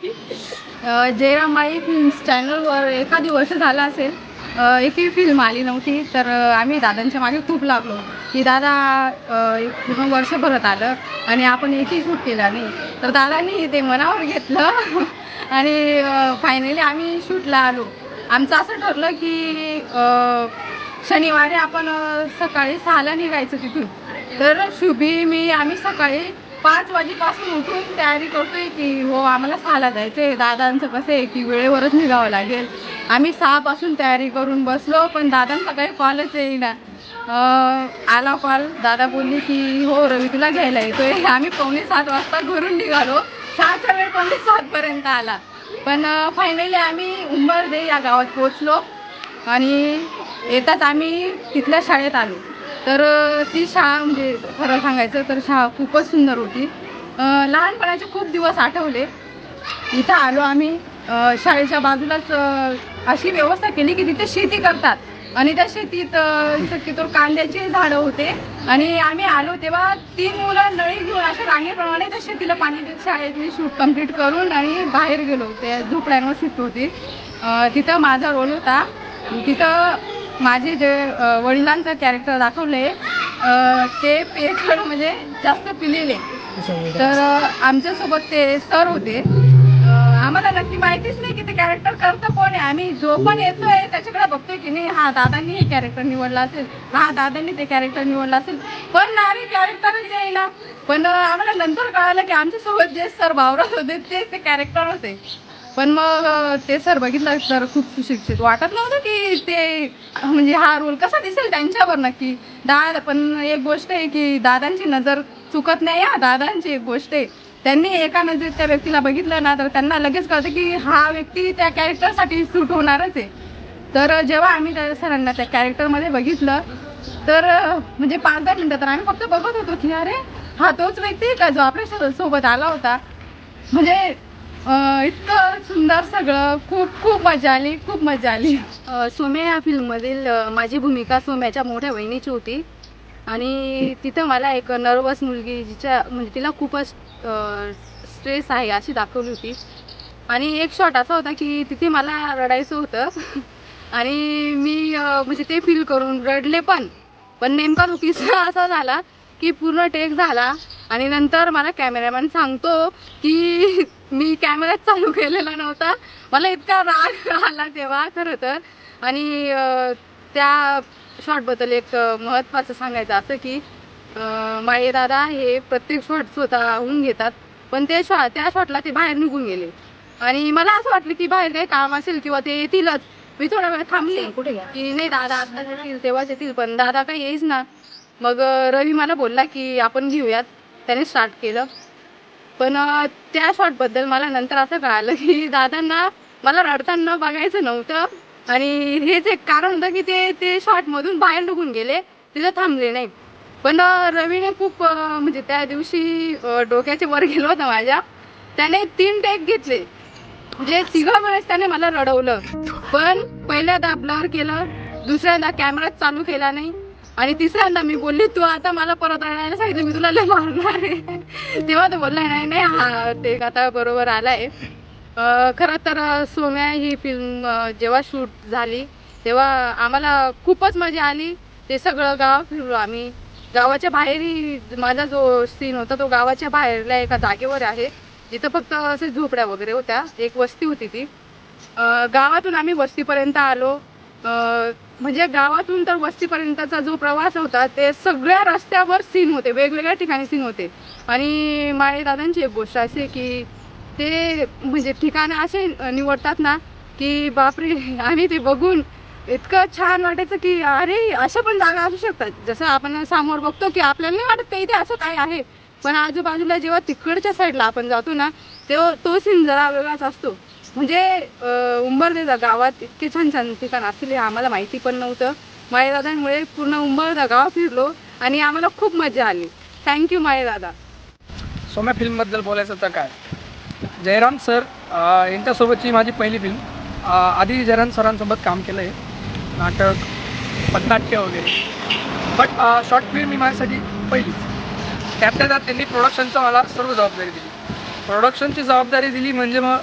जयरामाई films चॅनलवर एखादी वर्ष झालं असेल. एकही फिल्म आली नव्हती तर आम्ही दादांच्या मागे खूप लागलो. की दादा एक पूर्ण वर्ष भरत आलं आणि आपण एकही शूट केला नाही. तर दादांनी ते मनावर घेतलं आणि फायनली आम्ही शूटला आलो. आमचं असं ठरलं की शनिवारी आपण सकाळी सहाला निघायचं तिथून. तर शुभी मी आम्ही सकाळी पाच वाजेपासून उठून तयारी करतोय की हो आम्हाला सहाला जायचं आहे दादांचं कसं आहे की वेळेवरच निघावं लागेल. आम्ही सहापासून तयारी करून बसलो पण दादांचा काही कॉलच येईना. आला कॉल दादा बोलली की हो रवी तुला घ्यायला येतोय. आम्ही पावणे सात वाजता घरून निघालो. सहाचा वेळ पावणे सातपर्यंत आला. पण फायनली आम्ही उंबरदे या गावात पोचलो आणि येताच आम्ही तिथल्या शाळेत आलो. तर ती शाळा म्हणजे खरं सांगायचं तर शाळा खूपच सुंदर होती. लहानपणाचे खूप दिवस आठवले. इथं आलो आम्ही. शाळेच्या बाजूलाच अशी व्यवस्था केली की तिथे शेती करतात. आणि त्या शेतीत शक्यतो कांद्याची झाडं होते. आणि आम्ही आलो तेव्हा तीन मुलं नळी घेऊन अशा रांगेप्रमाणे त्या शेतीला पाणी देत शाळेतली शूट कंप्लीट करून आणि बाहेर गेलो. त्या झोपड्यांवर शिफ्ट होती. तिथं माझा रोल होता. तिथं माझे जे वडिलांचं कॅरेक्टर दाखवले ते पेपर म्हणजे जास्त पिलेले. तर आमच्यासोबत ते सर होते. आम्हाला नक्की माहितीच नाही की ते कॅरेक्टर करतं कोण आहे. आम्ही जो पण येतोय त्याच्याकडे बघतोय की नाही हा दादांनी हे कॅरेक्टर निवडला असेल हा दादांनी ते कॅरेक्टर निवडला असेल. पण ना कॅरेक्टरच येईना पण आम्हाला नंतर कळालं की आमच्यासोबत जे सर वावरत होते ते ते कॅरेक्टर होते. पण मग ते सर बघितलं तर खूप सुशिक्षित वाटत नव्हतं की ते म्हणजे हा रोल कसा दिसेल त्यांच्यावर नक्की? दादा पण एक गोष्ट आहे की दादांची नजर चुकत नाही हा दादांची एक गोष्ट आहे. त्यांनी एका नजरेत त्या व्यक्तीला बघितलं ना तर त्यांना लगेच कळतं की हा व्यक्ती त्या कॅरेक्टरसाठी सूट होणारच आहे. तर जेव्हा आम्ही त्या सरांना त्या कॅरेक्टरमध्ये बघितलं तर म्हणजे पाच दहा मिनटं तर आम्ही फक्त बघत होतो की अरे हा तोच व्यक्ती का जो आपल्यासोबत आला होता? म्हणजे इतकं सुंदर सगळं. खूप खूप मजा आली खूप मजा आली. सोम्या या फिल्ममधील माझी भूमिका सोम्याच्या मोठ्या बहिणीची होती. आणि तिथं मला एक नर्वस मुलगी जिच्या म्हणजे तिला खूपच स्ट्रेस आहे अशी दाखवली होती. आणि एक शॉट असा होता की तिथे मला रडायचं होतं. आणि मी म्हणजे ते फील करून रडले पण पण नेमका तो किस्सा असा झाला की पूर्ण टेक झाला. आणि नंतर मला कॅमेरामॅन सांगतो की मी कॅमेराच चालू केलेला नव्हता. मला इतका राग आला तेव्हा खरं तर. आणि त्या शॉटबद्दल एक महत्त्वाचं सांगायचं असं की माळे दादा हे प्रत्येक शॉट स्वतःहून घेतात. पण ते शॉ त्या शॉटला ते बाहेर निघून गेले. आणि मला असं वाटलं की बाहेर काही काम असेल किंवा ते येतीलच. मी थोडा वेळ थांबले. कुठे की नाही दादा आता येतील तेव्हाच येतील. पण दादा काही येईच ना. मग रवी मला बोलला की आपण घेऊयात. त्याने स्टार्ट केलं. पण त्या शॉटबद्दल मला नंतर असं कळालं की दादांना मला रडताना बघायचं नव्हतं. आणि हेच एक कारण होतं की ते ते शॉटमधून बाहेर निघून गेले तिथं थांबले नाही पण रवीने खूप म्हणजे त्या दिवशी डोक्याचे वर गेलो होतं माझ्या. त्याने तीन टेक घेतले. म्हणजे तिघा वेळेस त्याने मला रडवलं. पण पहिल्यांदा ब्लर केलं दुसऱ्यांदा कॅमेराच चालू केला नाही. आणि तिसऱ्यांदा मी बोलली तू आता मला परत आणायला सांगितलं मी तुला लय मारणार आहे. तेव्हा तो बोलला नाही नाही हा ते आता बरोबर आलाय. आहे खरं तर सोम्या ही फिल्म जेव्हा शूट झाली तेव्हा आम्हाला खूपच मजा आली. ते सगळं गाव फिरलो आम्ही. गावाच्या बाहेरही माझा जो सीन होता तो गावाच्या बाहेरल्या एका जागेवर आहे. जिथं फक्त असे झोपड्या वगैरे होत्या. एक वस्ती होती ती. गावातून आम्ही वस्तीपर्यंत आलो. म्हणजे गावातून तर वस्तीपर्यंतचा जो प्रवास होता ते सगळ्या रस्त्यावर सीन होते. वेगवेगळ्या ठिकाणी सीन होते. आणि माळे दादांची एक गोष्ट अशी की ते म्हणजे ठिकाणं असे निवडतात ना की बापरे आणि ते बघून इतकं छान वाटायचं की अरे अशा पण जागा असू शकतात. जसं आपण समोर बघतो की आपल्याला नाही वाटत ते इथे असं काय आहे. पण आजूबाजूला जेव्हा तिकडच्या साईडला आपण जातो ना तेव्हा तो सीन जरा वेगळाच असतो. म्हणजे अं, उंबरदेजा गावात इतके छान छान ठिकाण असतील हे आम्हाला माहिती पण नव्हतं. माळेदादांमुळे पूर्ण उंबरदा गाव फिरलो आणि आम्हाला खूप मजा आली. थँक्यू माळेदादा. सोम्या फिल्मबद्दल बोलायचं तर काय? जयराम सर यांच्यासोबतची माझी पहिली फिल्म. आधी जयराम सरांसोबत काम केलं आहे नाटक पथनाट्य वगैरे. बट शॉर्ट फिल्म मी माझ्यासाठी पहिलीच त्यातल्या त्यात त्यांनी प्रोडक्शनचं मला सर्व जबाबदारी दिली. प्रोडक्शनची जबाबदारी दिली म्हणजे मग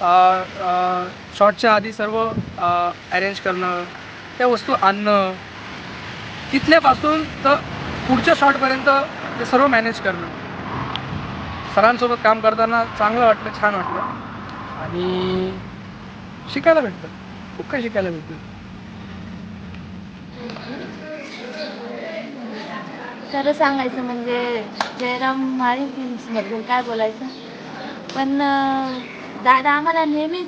शॉर्टच्या आधी सर्व अरेंज करणं त्या वस्तू आणणं तिथल्यापासून तर पुढच्या शॉटपर्यंत ते सर्व मॅनेज करणं. सरांसोबत काम करताना चांगलं वाटलं छान वाटलं. आणि शिकायला भेटतं खूप काही शिकायला भेटतं खरं सांगायचं म्हणजे जयराम माळी फिल्म्सबद्दल काय बोलायचं? पण दादा आम्हाला नेहमीच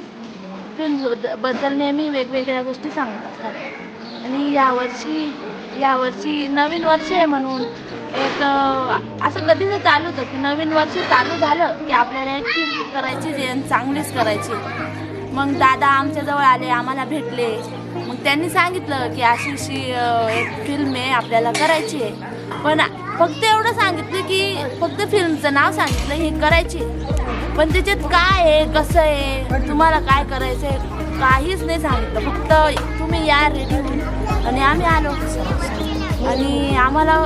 फिल्मबद्दल नेहमी वेगवेगळ्या गोष्टी सांगतात. आणि यावर्षी यावर्षी नवीन वर्ष आहे म्हणून एक असं कधीच चालू होतं की नवीन वर्ष चालू झालं की आपल्याला एक फिल्म करायची आणि चांगलीच करायची मग दादा आमच्याजवळ आले आम्हाला भेटले. मग त्यांनी सांगितलं की अशी अशी एक फिल्म आहे आपल्याला करायची आहे. पण फक्त एवढं सांगितलं की फक्त फिल्मचं नाव सांगितलं हे करायची. पण त्याच्यात काय आहे कसं आहे तुम्हाला काय करायचं आहे काहीच नाही सांगितलं. फक्त तुम्ही या रेडी होऊन आणि आम्ही आलो आणि आम्हाला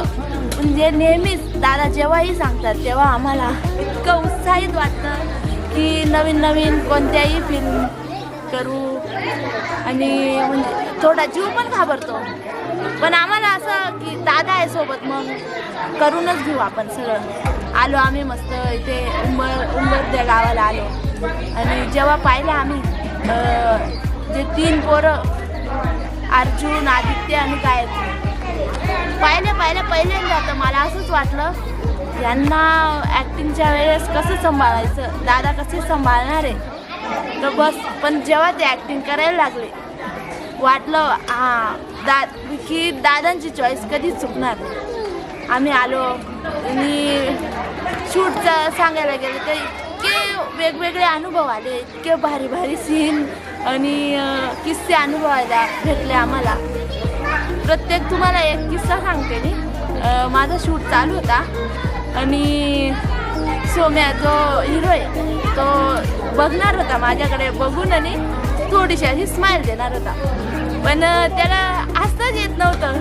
म्हणजे नेहमीच दादा जेव्हाही सांगतात तेव्हा आम्हाला इतकं उत्साहित वाटतं की नवीन नवीन कोणत्याही फिल्म करू. आणि म्हणजे थोडा जीव पण घाबरतो. पण आम्हाला असं की दादा आहे सोबत मग करूनच घेऊ आपण सगळं आलो आम्ही मस्त इथे उंबर उंबरद्या गावाला आलो. आणि जेव्हा पाहिलं आम्ही जे तीन पोरं अर्जुन आदित्य आणि काय पाहिले पाहिले पहिल्यांदा तर मला असंच वाटलं यांना ॲक्टिंगच्या वेळेस कसं सांभाळायचं? दादा कसे सांभाळणार? आहे तर बस पण जेव्हा ते ॲक्टिंग करायला लागले वाटलं दा की दादांची चॉईस कधीच चुकणार आम्ही आलो आणि शूटचं सांगायला गेलं तर इतके वेगवेगळे अनुभव आले इतके भारी भारी सीन आणि किस्से अनुभवायला भेटले आम्हाला. प्रत्येक तुम्हाला एक किस्सा सांगते मी. माझा शूट चालू होता आणि सोम्या जो हिरो आहे तो बघणार होता माझ्याकडे बघून आणि थोडीशी अशी स्माईल देणार होता. पण त्याला हसताच येत नव्हतं.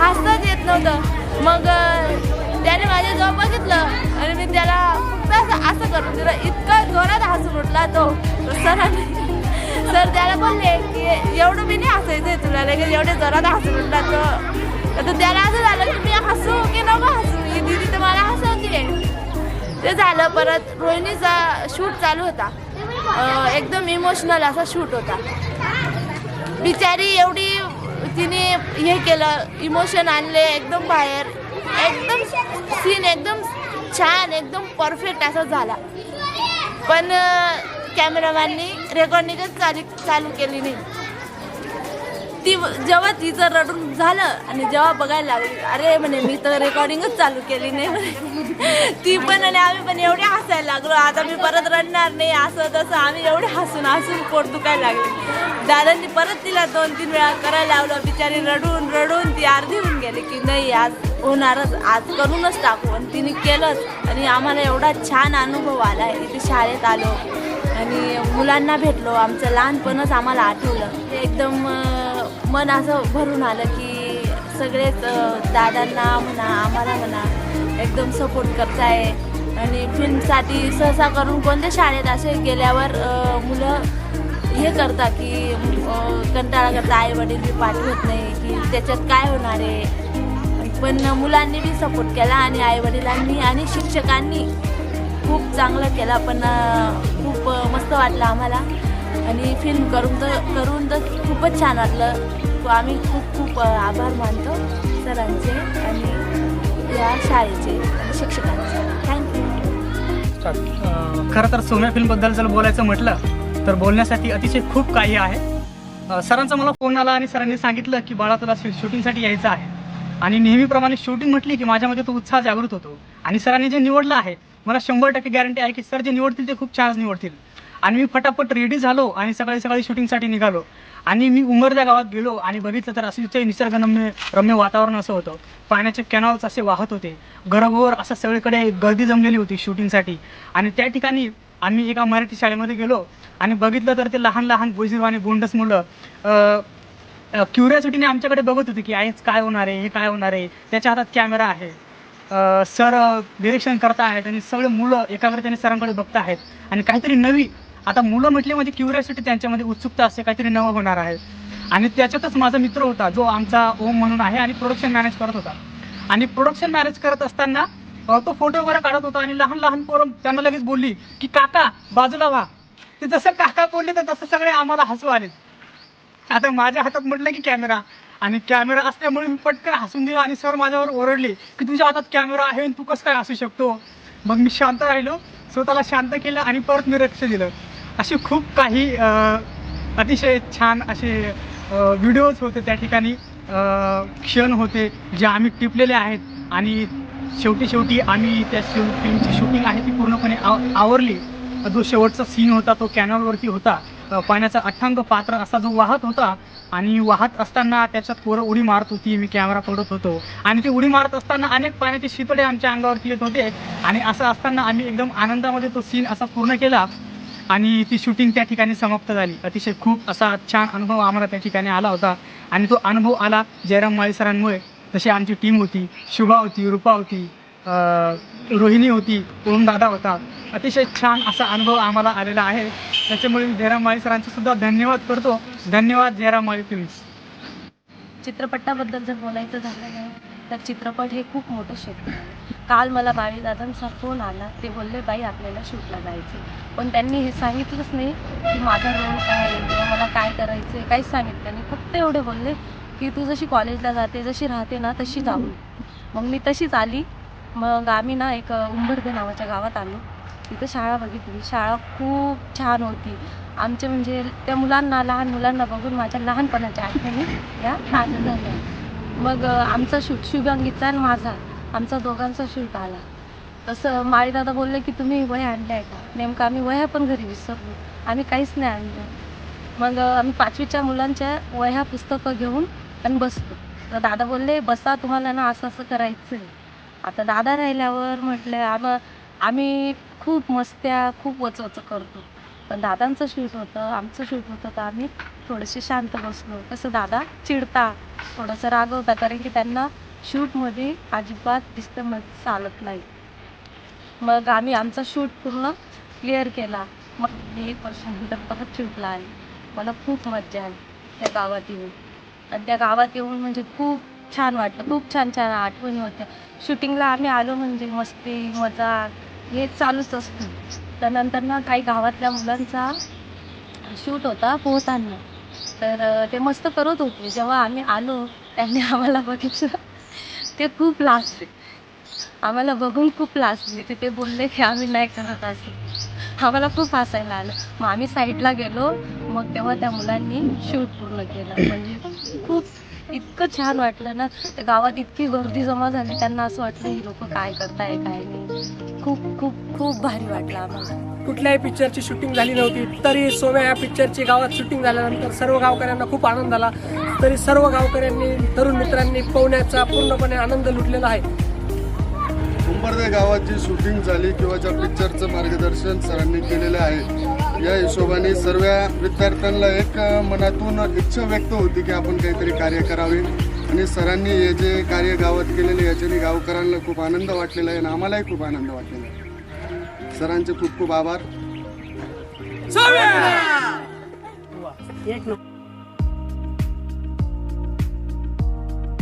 हसताच येत नव्हतं. मग त्याने माझ्याजवळ बघितलं आणि मी त्याला फक्त असं असं करून दिलं. इतका जोरात हसून उठला तो. सरांनी सर त्याला बोलले की एवढं मी नाही हसायचं आहे तुला. लगेच एवढे जोरात हसून उठला तो. तर त्याला असं झालं की मी हसू की नको हसू? दिदी तर मला हसवते ते झालं परत रोहिणीचा शूट चालू होता. एकदम इमोशनल असा शूट होता. बिचारी एवढी तिने हे केलं इमोशन आणले एकदम बाहेर एकदम सीन एकदम छान एकदम परफेक्ट असा झाला. पण कॅमेरामॅननी रेकॉर्डिंगच चालू चालू केली नाही. ती जेव्हा तिचं रडून झालं आणि जेव्हा बघायला लागली अरे म्हणे मी तर रेकॉर्डिंगच चालू केली नाही म्हणे. ती पण आणि आम्ही पण एवढे हसायला लागलो. आता मी परत रडणार नाही असं तसं आम्ही एवढे हसून हसून पोट दुखायला लागले. दादांनी परत तिला दोन तीन वेळा करायला लावलं. बिचारी रडून रडून ती अर्धी होऊन गेली की नाही आज होणारच. आज करूनच टाकू. आणि तिने केलंच. आणि आम्हाला एवढा छान अनुभव आला. इथे शाळेत आलो. आणि मुलांना भेटलो. आमचं लहानपणच आम्हाला आठवलं. ते एकदम मन असं भरून आलं की सगळेच दादांना म्हणा आम्हाला म्हणा एकदम सपोर्ट करताय. आणि फिल्मसाठी सहसा करून कोणत्या शाळेत असे गेल्यावर मुलं हे करता की कंटाळा करता आई वडील बी पाठवत नाही की त्याच्यात काय होणार आहे. पण मुलांनी बी सपोर्ट केला आणि आई वडिलांनी आणि शिक्षकांनी. खूप चांगलं केलं. पण खूप मस्त वाटलं आम्हाला. आणि फिल्म करून तर करून तर खूपच छान वाटलं. आम्ही खूप खूप आभार मानतो सरांचे आणि या शाळेचे आणि शिक्षकांचे. थँक्यू खरं तर सोन्या फिल्मबद्दल जर बोलायचं म्हटलं तर बोलण्यासाठी अतिशय खूप काही आहे. सरांचा मला फोन आला आणि सरांनी सांगितलं की बाळा तुला शूटिंगसाठी यायचं आहे. आणि नेहमीप्रमाणे शूटिंग म्हटली की माझ्यामध्ये तो उत्साह जागृत होतो. आणि सरांनी जे निवडलं आहे मला शंभर टक्के गॅरंटी आहे की सर जे निवडतील ते खूप छान निवडतील. आणि मी फटाफट रेडी झालो आणि सकाळी सकाळी शूटिंगसाठी निघालो. आणि मी उमरद्या गावात गेलो आणि बघितलं तर असं अतिशय निसर्गरम्य रम्य वातावरण असं होतं. पाण्याचे कॅनॉल्स असे वाहत होते. घरोघर असं सगळीकडे गर्दी जमलेली होती शूटिंगसाठी आणि त्या ठिकाणी आम्ही एका मराठी शाळेमध्ये गेलो आणि बघितलं तर ते लहान लहान बोजीव आणि बोंडस मुलं क्युरियासिटीने आमच्याकडे बघत होती की आहेच काय होणार आहे? हे काय होणार आहे? त्याच्या हातात कॅमेरा आहे. सर निरीक्षण करत आहेत आणि सगळे मुलं एकाग्रतेने सरांकडे बघत आहेत. आणि काहीतरी नवी आता मुलं म्हटले म्हणजे क्युरियासिटी त्यांच्यामध्ये उत्सुकता असते काहीतरी नवं होणार आहे. आणि त्याच्यातच माझा मित्र होता जो आमचा ओम म्हणून आहे आणि प्रोडक्शन मॅनेज करत होता. आणि प्रोडक्शन मॅनेज करत असताना तो फोटो वगैरे काढत होता आणि लहान लहान पोरं त्यांना लगेच बोलली की काका बाजूला व्हा. ते जसं काका बोलले तर तसं सगळे आम्हाला हसू आले आता माझ्या हातात म्हटलं की कॅमेरा. आणि कॅमेरा असल्यामुळे मी पटकन हसून दिला आणि सर माझ्यावर ओरडले की तुझ्या हातात कॅमेरा आहे आणि तू कसं काय असू शकतो? मग मी शांत राहिलो स्वतःला शांत केलं आणि परत मी लक्ष दिलं. असे खूप काही अतिशय छान असे व्हिडिओज होते त्या ठिकाणी. क्षण होते जे आम्ही टिपलेले आहेत. आणि शेवटी शेवटी आम्ही त्या फिल्मची शूटिंग आहे ती पूर्णपणे आव आवरली. जो शेवटचा सीन होता तो कॅनलवरती होता. पाण्याचा अठ्ठांग पात्र असा जो वाहत होता आणि वाहत असताना त्याच्यात पोरं उडी मारत होती. मी कॅमेरा पडत होतो. आणि ती उडी मारत असताना अनेक पाण्याचे शितळे आमच्या अंगावरती येत होते. आणि असं असताना आम्ही एकदम आनंदामध्ये तो सीन असा पूर्ण केला. आणि ती शूटिंग त्या ठिकाणी समाप्त झाली. अतिशय खूप असा छान अनुभव आम्हाला त्या ठिकाणी आला होता. आणि तो अनुभव आला जयराम माळी सरांमुळे. जशी आमची टीम होती. शुभा होती रूपा होती रोहिणी होती ओम दादा होता. अतिशय छान असा अनुभव आम्हाला आलेला आहे. त्याच्यामुळे मी जयराम माळी सरांचे सुद्धा धन्यवाद करतो. धन्यवाद जयराम माळी फिल्म्स चित्रपटाबद्दल जर बोलायचं झालं ना तर चित्रपट हे खूप मोठं क्षेत्र आहे. काल मला बाळीदादांचा फोन आला. ते बोलले बाई आपल्याला शूटला जायचे पण त्यांनी हे सांगितलंच नाही की माझा रोल काय किंवा मला काय करायचं आहे काहीच सांगितलं नाही. फक्त एवढे बोलले की तू जशी कॉलेजला जाते जशी राहते ना तशी जाऊ. मग मी तशीच आली. मग आम्ही ना एक उंबरदे नावाच्या गावात आलो. तिथं शाळा बघितली. शाळा खूप छान होती. आमचे म्हणजे त्या मुलांना लहान मुलांना बघून माझ्या लहानपणाच्या आठवणी या ताज्या झाल्या. मग आमचा शूट शुभांगीचा आणि माझा. आमचा दोघांचा शूट आला तसं माळीदादा बोलले की तुम्ही वह्या आणल्या आहे का? नेमकं आम्ही वह्या पण घरी विसरलो. आम्ही काहीच नाही आणलं मग आम्ही पाचवीच्या मुलांच्या वह्या पुस्तकं घेऊन आणि बसतो तर दादा बोलले बसा तुम्हाला ना असं असं करायचं आहे आता दादा राहिल्यावर म्हटलं आम आम्ही खूप मस्त्या खूप वचवच करतो. पण दादांचं शूट होतं आमचं शूट होतं तर आम्ही थोडेसे शांत बसलो. कसं दादा चिडता थोडंसं रागवता कारण की त्यांना शूटमध्ये अजिबात डिस्टर्बन्स चालत नाही. मग आम्ही आमचा शूट पूर्ण क्लिअर केला. मग मी एक वर्षानंतर परत शूटला आहे. मला खूप मजा आली त्या गावात येऊन. आणि त्या गावात येऊन म्हणजे खूप छान वाटलं. खूप छान छान आठवणी होत्या. शूटिंगला आम्ही आलो म्हणजे मस्ती मजाक हे चालूच असतं. त्यानंतर ना काही गावातल्या मुलांचा शूट होता पोहताना. तर ते मस्त करत होते. जेव्हा आम्ही आलो त्यांनी आम्हाला बघितलं. ते खूप लाजले आम्हाला बघून खूप लाजले ते ते बोलले की आम्ही नाही करत असं. आम्हाला खूप हसायला आलं. मग आम्ही साईडला गेलो. मग तेव्हा त्या मुलांनी शूट पूर्ण केलं. म्हणजे खूप इतकं छान वाटलं ना. गावात इतकी गर्दी जमा झाली. त्यांना असं वाटलं ही लोक काय करताय काय नाही. खूप खूप खूप भारी वाटलं आम्हाला. कुठल्याही पिक्चरची शूटिंग झाली नव्हती तरी सोम्या या पिक्चरची गावात शूटिंग झाल्यानंतर सर्व गावकऱ्यांना खूप आनंद झाला तरी सर्व गावकऱ्यांनी तरुण मित्रांनी पोहण्याचा पूर्णपणे आनंद लुटलेला आहे. उंबरदे गावाची शूटिंग झाली किंवा ज्या पिक्चरचं मार्गदर्शन सरांनी केलेलं आहे या हिशोबाने सर्व विद्यार्थ्यांना एक मनातून इच्छा व्यक्त होती की आपण काहीतरी कार्य करावे. आणि सरांनी हे जे कार्य गावात केलेले याच्याने गावकऱ्यांना खूप आनंद वाटलेला आहे आणि आम्हालाही खूप आनंद वाटलेला आहे. सरांचे खूप खूप आभार. एक